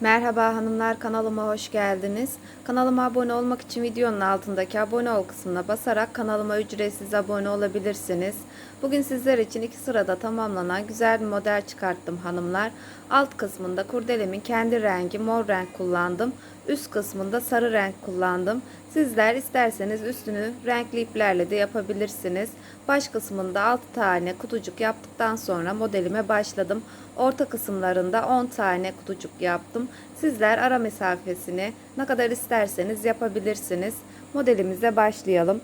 Merhaba hanımlar kanalıma hoş geldiniz. Kanalıma abone olmak için videonun altındaki abone ol kısmına basarak kanalıma ücretsiz abone olabilirsiniz. Bugün sizler için iki sırada tamamlanan güzel bir model çıkarttım hanımlar. Alt kısmında kurdelemin kendi rengi mor renk kullandım. Üst kısmında sarı renk kullandım. Sizler isterseniz üstünü renkli iplerle de yapabilirsiniz. Baş kısmında 6 tane kutucuk yaptıktan sonra modelime başladım. Orta kısımlarında 10 tane kutucuk yaptım. Sizler ara mesafesini ne kadar isterseniz yapabilirsiniz. Modelimize başlayalım.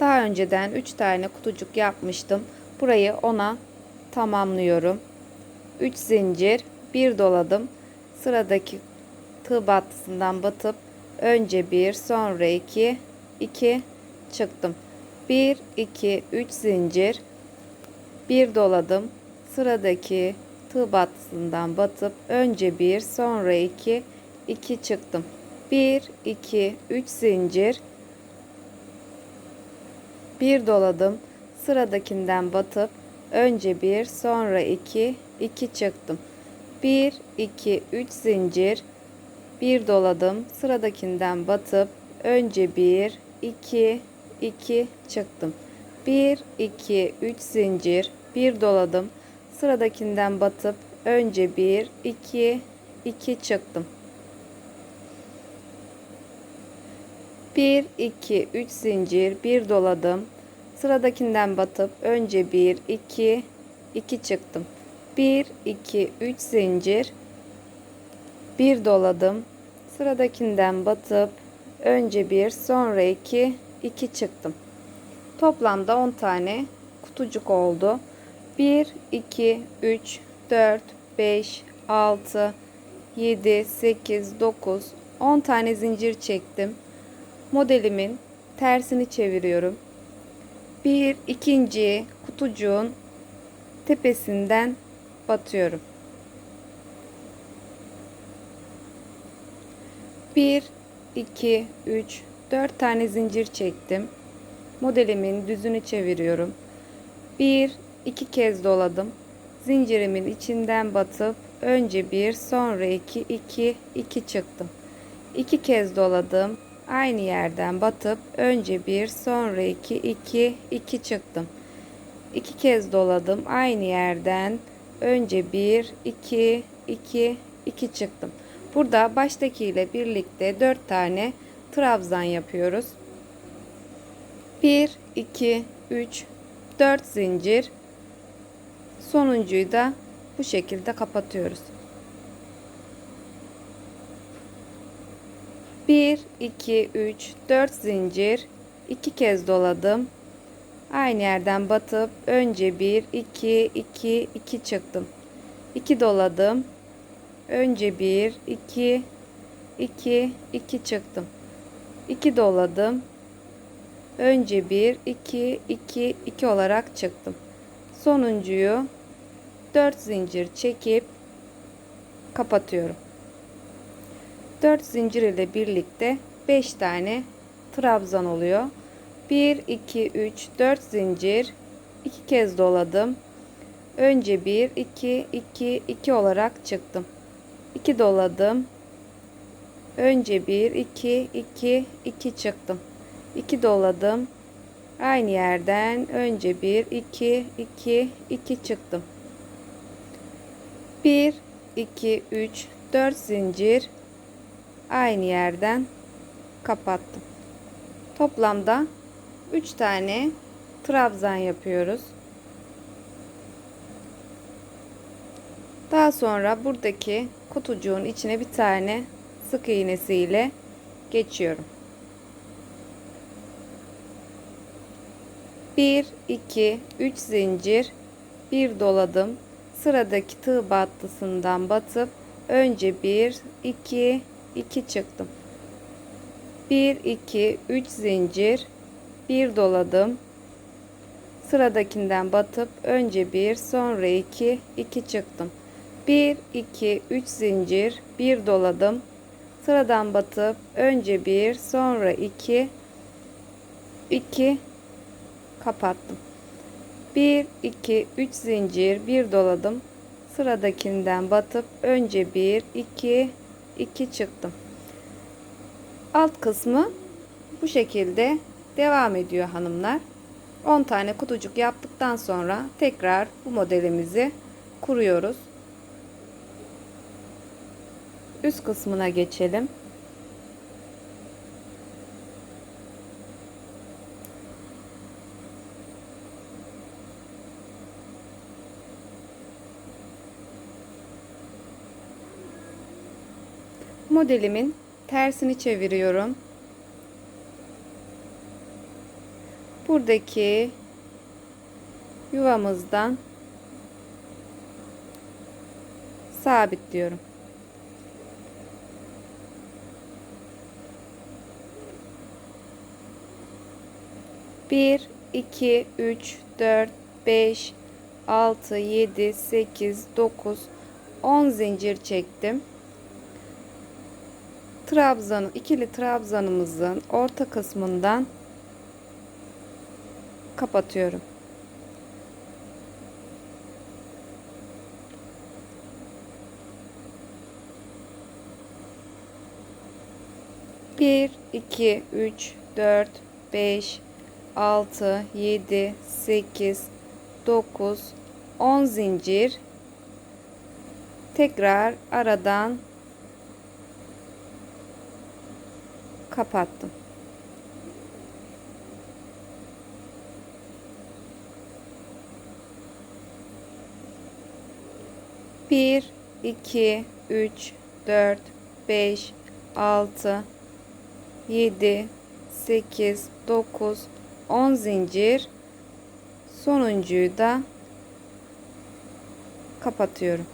Daha önceden 3 tane kutucuk yapmıştım. Burayı ona tamamlıyorum. 3 zincir, 1 doladım. Sıradaki tığ battısından batıp önce 1, sonra 2, 2 çıktım. 1, 2, 3 zincir, 1 doladım. Sıradaki tığ battısından batıp önce 1, sonra 2, 2 çıktım. 1, 2, 3 zincir, 1 doladım. Sıradakinden batıp önce 1, sonra 2, 2 çıktım. 1, 2, 3 zincir, 1 doladım. Sıradakinden batıp önce 1, 2, 2 çıktım. 1, 2, 3 zincir, 1 doladım. Sıradakinden batıp önce 1, 2, 2 çıktım. 1, 2, 3 zincir, 1 doladım. Sıradakinden batıp önce 1, 2, 2 çıktım. 1, 2, 3 zincir, 1 doladım. Sıradakinden batıp önce 1, sonra 2, 2 çıktım. Toplamda 10 tane kutucuk oldu. 1, 2, 3, 4, 5, 6, 7, 8, 9, 10 tane zincir çektim. Modelimin tersini çeviriyorum. Bir ikinci kutucuğun tepesinden batıyorum. 1 2 3 4 tane zincir çektim. Modelimin düzünü çeviriyorum. 1 2 kez doladım. Zincirimin içinden batıp önce 1 sonra 2 2 2 çıktım. 2 kez doladım. Aynı yerden batıp önce 1 sonra 2 2 2 çıktım. 2 kez doladım. Aynı yerden önce 1 2 2 2 çıktım. Burada baştaki ile birlikte 4 tane trabzan yapıyoruz. 1 2 3 4 zincir. Sonuncuyu da bu şekilde kapatıyoruz. 1 2 3 4 zincir 2 kez doladım. Aynı yerden batıp önce 1 2 2 2 çıktım. 2 doladım. Önce 1 2 2 2 çıktım. 2 doladım. Önce 1 2 2 2 olarak çıktım. Sonuncuyu 4 zincir çekip kapatıyorum. 4 zincir ile birlikte 5 tane trabzan oluyor. 1 2 3 4 zincir 2 kez doladım. Önce 1 2 2 2 olarak çıktım. 2 doladım. Önce 1 2 2 2 çıktım. 2 doladım. Aynı yerden önce 1 2 2 2 çıktım. 1 2 3 4 zincir aynı yerden kapattım. Toplamda 3 tane trabzan yapıyoruz. Daha sonra buradaki kutucuğun içine bir tane sık iğnesiyle geçiyorum. 1 2 3 zincir bir doladım. Sıradaki tığ battısından batıp önce 1 2 2 çıktım. 1 2 3 zincir 1 doladım. Sıradakinden batıp önce 1 sonra 2 2 çıktım. 1 2 3 zincir 1 doladım. Sıradan batıp önce 1 sonra 2 2 kapattım. 1 2 3 zincir bir doladım. Sıradakinden batıp önce 1 2 2 çıktım. Alt kısmı bu şekilde devam ediyor hanımlar. 10 tane kutucuk yaptıktan sonra tekrar bu modelimizi kuruyoruz. Üst kısmına geçelim. Modelimin tersini çeviriyorum. Buradaki yuvamızdan sabitliyorum. Bir, iki, üç, dört, beş, altı, yedi, sekiz, dokuz, on zincir çektim. Trabzan, ikili trabzanımızın orta kısmından kapatıyorum. Bir, iki, üç, dört, beş, altı, yedi, sekiz, dokuz, on zincir. Tekrar aradan kapattım. Bir, iki, üç, dört, beş, altı, yedi, sekiz, dokuz, on zincir. Sonuncuyu da kapatıyorum.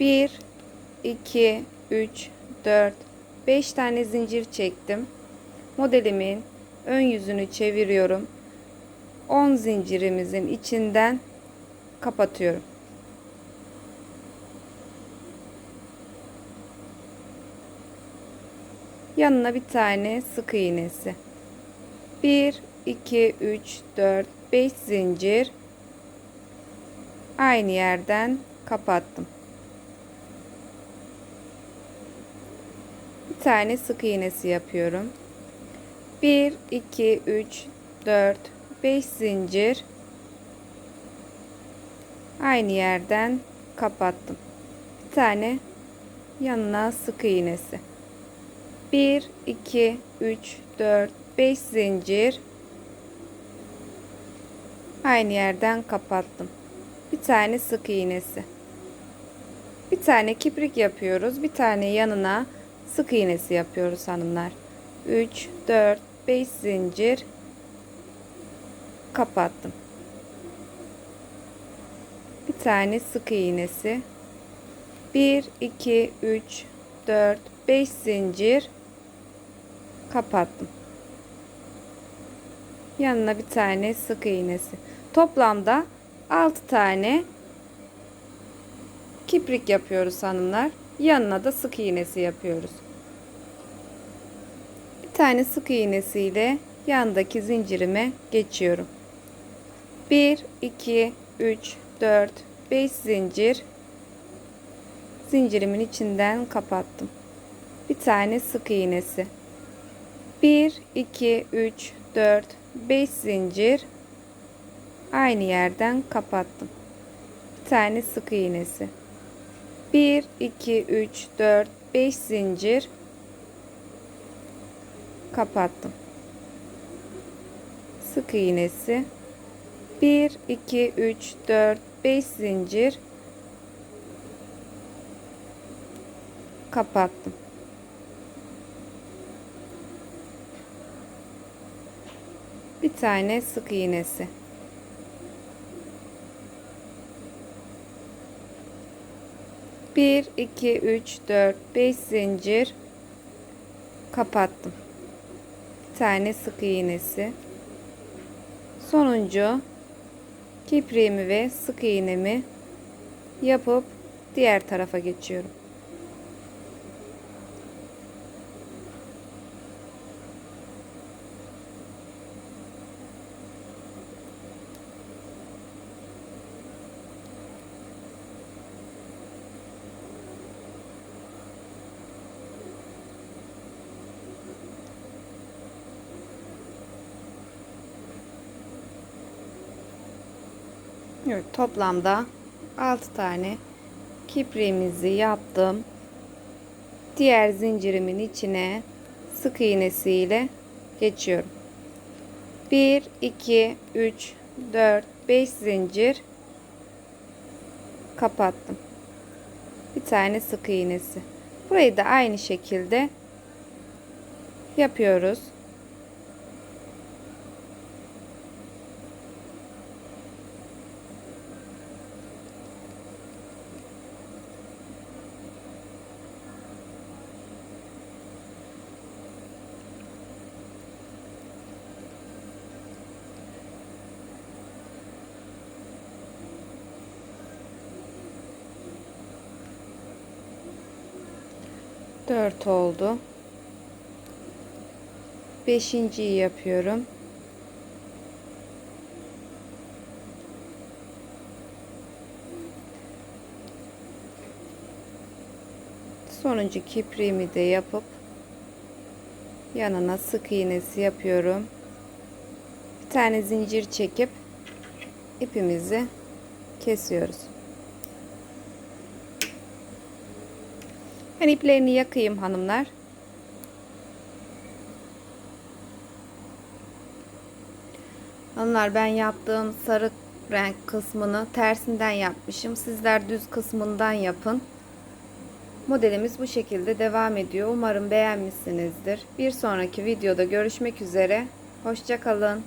Bir, iki, üç, dört, beş tane zincir çektim. Modelimin ön yüzünü çeviriyorum. 10 zincirimizin içinden kapatıyorum. Yanına bir tane sık iğnesi. 1 2 3 4 5 zincir aynı yerden kapattım. Tane sık iğnesi yapıyorum. 1 2 3 4 5 zincir aynı yerden kapattım. Bir tane yanına sık iğnesi. 1 2 3 4 5 zincir aynı yerden kapattım. Bir tane sık iğnesi. Bir tane kiprik yapıyoruz. Bir tane yanına sık iğnesi yapıyoruz hanımlar. 3 4 5 zincir kapattım. Bir tane sık iğnesi. 1 2 3 4 5 zincir kapattım. Yanına bir tane sık iğnesi. Toplamda 6 tane kiprik yapıyoruz hanımlar. Yanına da sık iğnesi yapıyoruz. Bir tane sık iğnesiyle yandaki zincirime geçiyorum. 1 2 3 4 5 zincir zincirimin içinden kapattım. Bir tane sık iğnesi. 1 2 3 4 5 zincir aynı yerden kapattım. Bir tane sık iğnesi. 1 2 3 4 5 zincir kapattım. Sık iğnesi 1 2 3 4 5 zincir kapattım. Bir tane sık iğnesi. Bir, iki, üç, dört, beş zincir kapattım. Bir tane sık iğnesi. Sonuncu kipriğimi ve sık iğnemi yapıp diğer tarafa geçiyorum. Toplamda 6 tane kipriğimizi yaptım. Diğer zincirimin içine sık iğnesiyle geçiyorum. 1 2 3 4 5 zincir kapattım. Bir tane sık iğnesi. Burayı da aynı şekilde yapıyoruz. Dört oldu. Beşinciyi yapıyorum. Sonuncu kipriğimi de yapıp yanına sık iğnesi yapıyorum. Bir tane zincir çekip ipimizi kesiyoruz. Ben iplerini yakayım hanımlar. Hanımlar ben yaptığım sarı renk kısmını tersinden yapmışım. Sizler düz kısmından yapın. Modelimiz bu şekilde devam ediyor. Umarım beğenmişsinizdir. Bir sonraki videoda görüşmek üzere. Hoşçakalın.